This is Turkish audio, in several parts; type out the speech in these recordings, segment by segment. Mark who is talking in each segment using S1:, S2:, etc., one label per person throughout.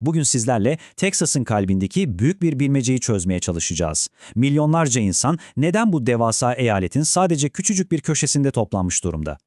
S1: Bugün sizlerle Texas'ın kalbindeki büyük bir bilmeceyi çözmeye çalışacağız. Milyonlarca insan neden bu devasa eyaletin sadece küçücük bir köşesinde toplanmış durumda?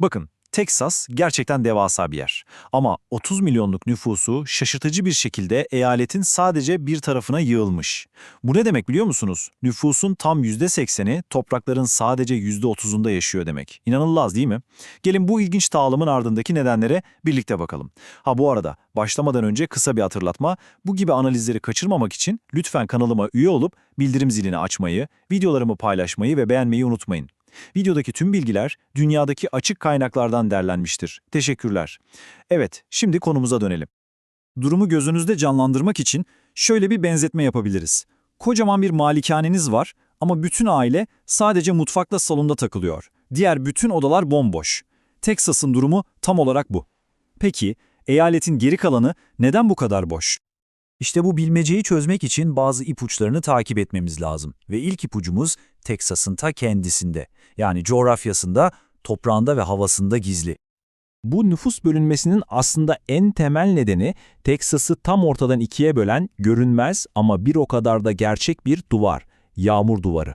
S2: Bakın, Teksas gerçekten devasa bir yer. Ama 30 milyonluk nüfusu şaşırtıcı bir şekilde eyaletin sadece bir tarafına yığılmış. Bu ne demek biliyor musunuz? Nüfusun tam %80'i toprakların sadece %30'unda yaşıyor demek. İnanılmaz değil mi? Gelin bu ilginç dağılımın ardındaki nedenlere birlikte bakalım. Ha bu arada başlamadan önce kısa bir hatırlatma. Bu gibi analizleri kaçırmamak için lütfen kanalıma üye olup bildirim zilini açmayı, videolarımı paylaşmayı ve beğenmeyi unutmayın. Videodaki tüm bilgiler dünyadaki açık kaynaklardan derlenmiştir. Teşekkürler. Evet, şimdi konumuza dönelim.
S3: Durumu gözünüzde canlandırmak için şöyle bir benzetme yapabiliriz. Kocaman bir malikaneniz var ama bütün aile sadece mutfakla salonda takılıyor. Diğer bütün odalar bomboş. Texas'ın durumu tam olarak bu. Peki, eyaletin geri kalanı neden bu kadar boş?
S1: İşte bu bilmeceyi çözmek için bazı ipuçlarını takip etmemiz lazım. Ve ilk ipucumuz Texas'ın ta kendisinde. Yani coğrafyasında, toprağında ve havasında gizli.
S4: Bu nüfus bölünmesinin aslında en temel nedeni Teksas'ı tam ortadan ikiye bölen görünmez ama bir o kadar da gerçek bir duvar, yağmur duvarı.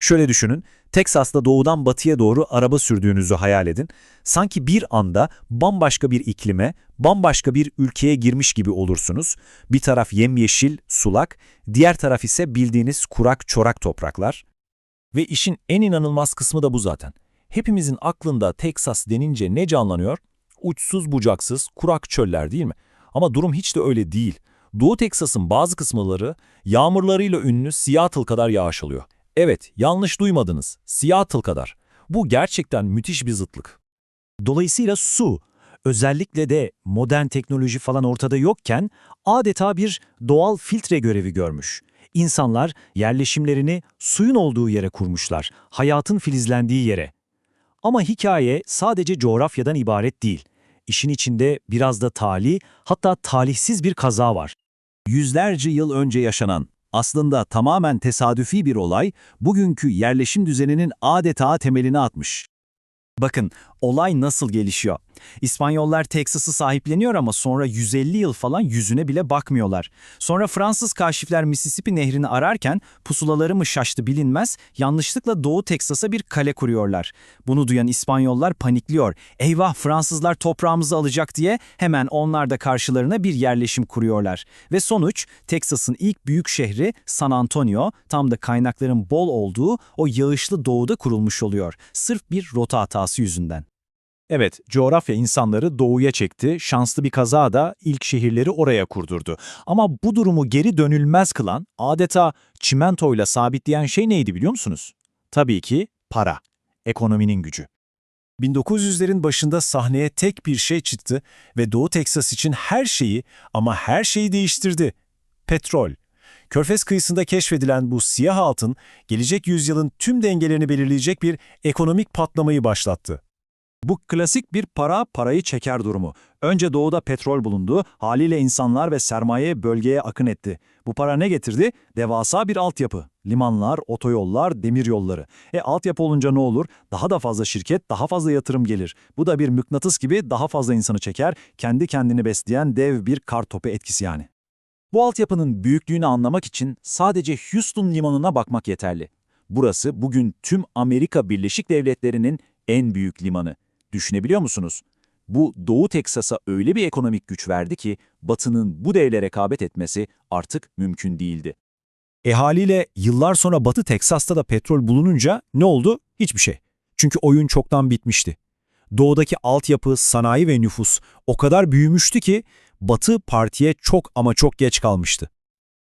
S1: Şöyle düşünün, Teksas'ta doğudan batıya doğru araba sürdüğünüzü hayal edin. Sanki bir anda bambaşka bir iklime, bambaşka bir ülkeye girmiş gibi olursunuz. Bir taraf yemyeşil, sulak, diğer taraf ise bildiğiniz kurak, çorak topraklar.
S4: Ve işin en inanılmaz kısmı da bu zaten. Hepimizin aklında Teksas denince ne canlanıyor? Uçsuz bucaksız, kurak çöller değil mi? Ama durum hiç de öyle değil. Doğu Teksas'ın bazı kısımları yağmurlarıyla ünlü Seattle kadar yağış alıyor. Evet, yanlış duymadınız. Seattle kadar. Bu gerçekten müthiş bir zıtlık.
S1: Dolayısıyla su, özellikle de modern teknoloji falan ortada yokken adeta bir doğal filtre görevi görmüş. İnsanlar yerleşimlerini suyun olduğu yere kurmuşlar, hayatın filizlendiği yere. Ama hikaye sadece coğrafyadan ibaret değil. İşin içinde biraz da tali, hatta talihsiz bir kaza var.
S5: Yüzlerce yıl önce yaşanan, aslında tamamen tesadüfi bir olay, bugünkü yerleşim düzeninin adeta temelini atmış.
S3: Bakın, olay nasıl gelişiyor. İspanyollar Teksas'ı sahipleniyor ama sonra 150 yıl falan yüzüne bile bakmıyorlar. Sonra Fransız kaşifler Mississippi nehrini ararken pusulaları mı şaştı bilinmez, yanlışlıkla Doğu Teksas'a bir kale kuruyorlar. Bunu duyan İspanyollar panikliyor. Eyvah Fransızlar toprağımızı alacak diye hemen onlar da karşılarına bir yerleşim kuruyorlar. Ve sonuç Teksas'ın ilk büyük şehri San Antonio, tam da kaynakların bol olduğu o yağışlı doğuda kurulmuş oluyor. Sırf bir rota hatası yüzünden.
S2: Evet, coğrafya insanları doğuya çekti, şanslı bir kaza da ilk şehirleri oraya kurdurdu. Ama bu durumu geri dönülmez kılan, adeta çimentoyla sabitleyen şey neydi biliyor musunuz? Tabii ki para, ekonominin gücü. 1900'lerin başında sahneye tek bir şey çıktı ve Doğu Teksas için her şeyi ama her şeyi değiştirdi. Petrol. Körfez kıyısında keşfedilen bu siyah altın, gelecek yüzyılın tüm dengelerini belirleyecek bir ekonomik patlamayı başlattı.
S3: Bu klasik bir para parayı çeker durumu. Önce doğuda petrol bulundu, haliyle insanlar ve sermaye bölgeye akın etti. Bu para ne getirdi? Devasa bir altyapı. Limanlar, otoyollar, demiryolları. E altyapı olunca ne olur? Daha da fazla şirket, daha fazla yatırım gelir. Bu da bir mıknatıs gibi daha fazla insanı çeker, kendi kendini besleyen dev bir kar topu etkisi yani.
S5: Bu altyapının büyüklüğünü anlamak için sadece Houston limanına bakmak yeterli. Burası bugün tüm Amerika Birleşik Devletleri'nin en büyük limanı. Düşünebiliyor musunuz? Bu Doğu Teksas'a öyle bir ekonomik güç verdi ki Batı'nın bu devle rekabet etmesi artık mümkün değildi.
S2: E haliyle yıllar sonra Batı Teksas'ta da petrol bulununca ne oldu? Hiçbir şey. Çünkü oyun çoktan bitmişti. Doğudaki altyapı, sanayi ve nüfus o kadar büyümüştü ki Batı partiye çok ama çok geç kalmıştı.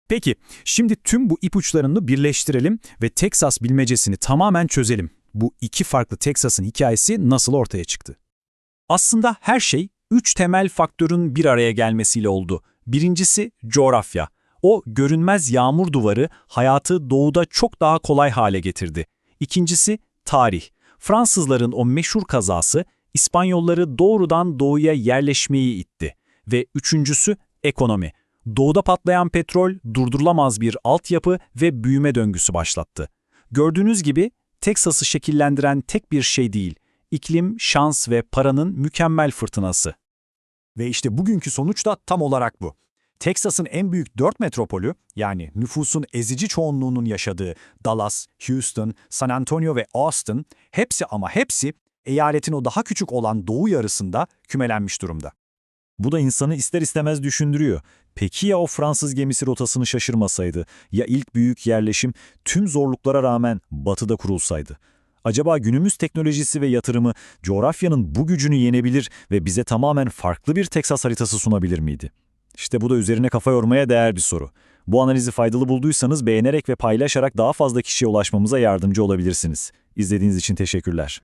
S2: Peki, şimdi tüm bu ipuçlarını birleştirelim ve Teksas bilmecesini tamamen çözelim. Bu iki farklı Teksas'ın hikayesi nasıl ortaya çıktı?
S3: Aslında her şey üç temel faktörün bir araya gelmesiyle oldu. Birincisi coğrafya. O görünmez yağmur duvarı hayatı doğuda çok daha kolay hale getirdi. İkincisi tarih. Fransızların o meşhur kazası İspanyolları doğrudan doğuya yerleşmeyi itti. Ve üçüncüsü ekonomi. Doğuda patlayan petrol durdurulamaz bir altyapı ve büyüme döngüsü başlattı. Gördüğünüz gibi Teksas'ı şekillendiren tek bir şey değil, iklim, şans ve paranın mükemmel fırtınası.
S2: Ve işte bugünkü sonuç da tam olarak bu.
S5: Teksas'ın en büyük dört metropolü, yani nüfusun ezici çoğunluğunun yaşadığı Dallas, Houston, San Antonio ve Austin, hepsi ama hepsi eyaletin o daha küçük olan doğu yarısında kümelenmiş durumda.
S4: Bu da insanı ister istemez düşündürüyor. Peki ya o Fransız gemisi rotasını şaşırmasaydı? Ya ilk büyük yerleşim tüm zorluklara rağmen batıda kurulsaydı? Acaba günümüz teknolojisi ve yatırımı coğrafyanın bu gücünü yenebilir ve bize tamamen farklı bir Teksas haritası sunabilir miydi? İşte bu da üzerine kafa yormaya değer bir soru. Bu analizi faydalı bulduysanız beğenerek ve paylaşarak daha fazla kişiye ulaşmamıza yardımcı olabilirsiniz. İzlediğiniz için teşekkürler.